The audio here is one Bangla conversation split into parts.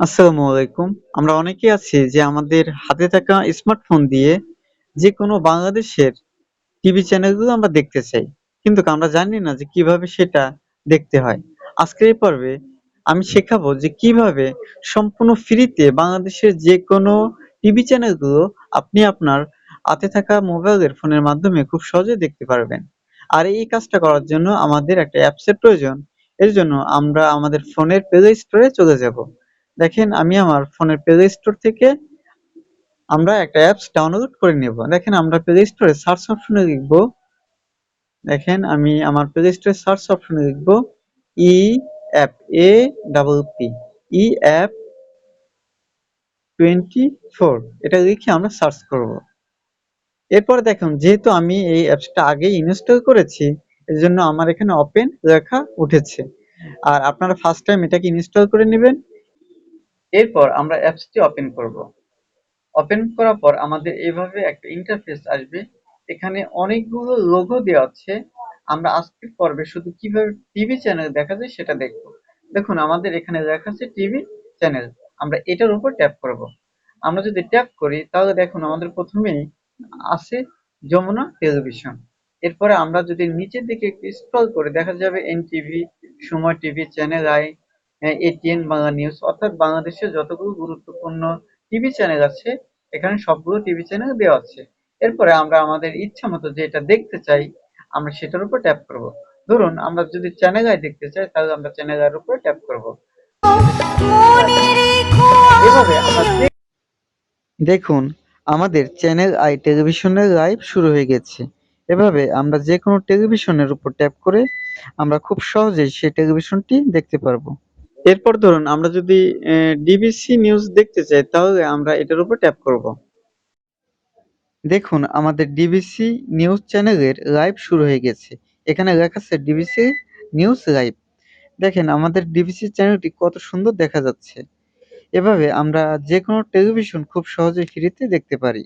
আসসালামু আলাইকুম। আমরা অনেকেই আছি যে আমাদের হাতে থাকা স্মার্টফোন দিয়ে যেকোনো বাংলাদেশের টিভি চ্যানেলগুলো আমরা দেখতে চাই। কিন্তু আমরা জানি না যে কীভাবে সেটা দেখতে হয়। আজকের এই পর্বে আমি শেখাবো যে কীভাবে সম্পূর্ণ ফ্রিতে বাংলাদেশের যে কোনো টিভি চ্যানেলগুলো আপনি আপনার হাতে থাকা মোবাইলের ফোনের মাধ্যমে খুব সহজে দেখতে পারবেন। আর এই কাজটা করার জন্য আমাদের একটা অ্যাপসের প্রয়োজন। এর জন্য আমরা আমাদের ফোনের প্লে স্টোরে চলে যাব। দেখেন আমি আমার ফোনের প্লে স্টোর থেকে আমরা একটা অ্যাপস ডাউনলোড করে নেব। দেখেন আমরা প্লে স্টোরে সার্চ অপশনে লিখব দেখেন আমি আমার প্লে স্টোরে সার্চ অপশনে লিখব E app A double P E app 24 এটা লিখে আমরা সার্চ করব। এরপর দেখুন, যেহেতু আমি এই অ্যাপসটা আগেই ইনস্টল করেছি এর জন্য আমার এখানে ওপেন লেখা উঠেছে। আর আপনারা ফার্স্ট টাইম এটাকে ইনস্টল করে নিবেন। এরপর আমরা অ্যাপসটি ওপেন করব। ওপেন করার পর আমাদের এভাবে একটা ইন্টারফেস আসবে। এখানে অনেকগুলো লোগো দেওয়া আছে। আমরা আজকের পর্বে শুধু কীভাবে টিভি চ্যানেল দেখা যায় সেটা দেখব। দেখুন আমাদের এখানে লেখা আছে টিভি চ্যানেল। আমরা এটার উপর ট্যাপ করব। আমরা যদি ট্যাপ করি তাহলে দেখুন আমাদের প্রথমেই আছে যমুনা টেলিভিশন। এরপরে আমরা যদি নিচের দিকে স্ক্রল করে দেখা যাবে NTV, Somoy TV, channel I, ATN, Bangla news, অর্থাৎ বাংলাদেশের যতগুলো গুরুত্বপূর্ণ টিভি চ্যানেল আছে, এখানে সবগুলো টিভি চ্যানেল দেওয়া আছে। এরপরে আমরা আমাদের ইচ্ছা মতো যেটা দেখতে চাই, আমরা সেটার উপর ট্যাপ করব। ধরুন, আমরা যদি চ্যানেল আই দেখতে চাই, তাহলে আমরা চ্যানেল আইয়ের উপরে ট্যাপ করব। দেখুন, আমাদের চ্যানেল আই টেলিভিশনের লাইভ শুরু হয়ে গেছে। এভাবে আমরা যেকোনো টেলিভিশনের উপর ট্যাপ করে আমরা খুব সহজেই সেই টেলিভিশনটি দেখতে পারব। এরপর ধরুন আমরা যদি ডিবিসি নিউজ দেখতে চাই, তাহলে আমরা এটার উপর ট্যাপ করব। দেখুন, আমাদের ডিবিসি নিউজ চ্যানেলের লাইভ শুরু হয়ে গেছে। এখানে লেখা আছে ডিবিসি নিউজ লাইভ। দেখেন, আমাদের ডিবিসি চ্যানেলটি কত সুন্দর দেখা যাচ্ছে। এভাবে আমরা যেকোনো টেলিভিশন খুব সহজেই ফ্রিতে দেখতে পারি।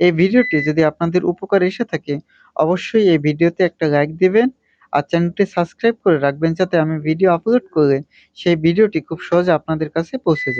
এই ভিডিওটি যদি আপনাদের উপকারে এসে থাকে, অবশ্যই এই ভিডিওতে একটা লাইক দিবেন আর চ্যানেলটি সাবস্ক্রাইব করে রাখবেন যাতে আমি ভিডিও আপলোড করলে সেই ভিডিওটি খুব সহজে আপনাদের কাছে পৌঁছে যায়।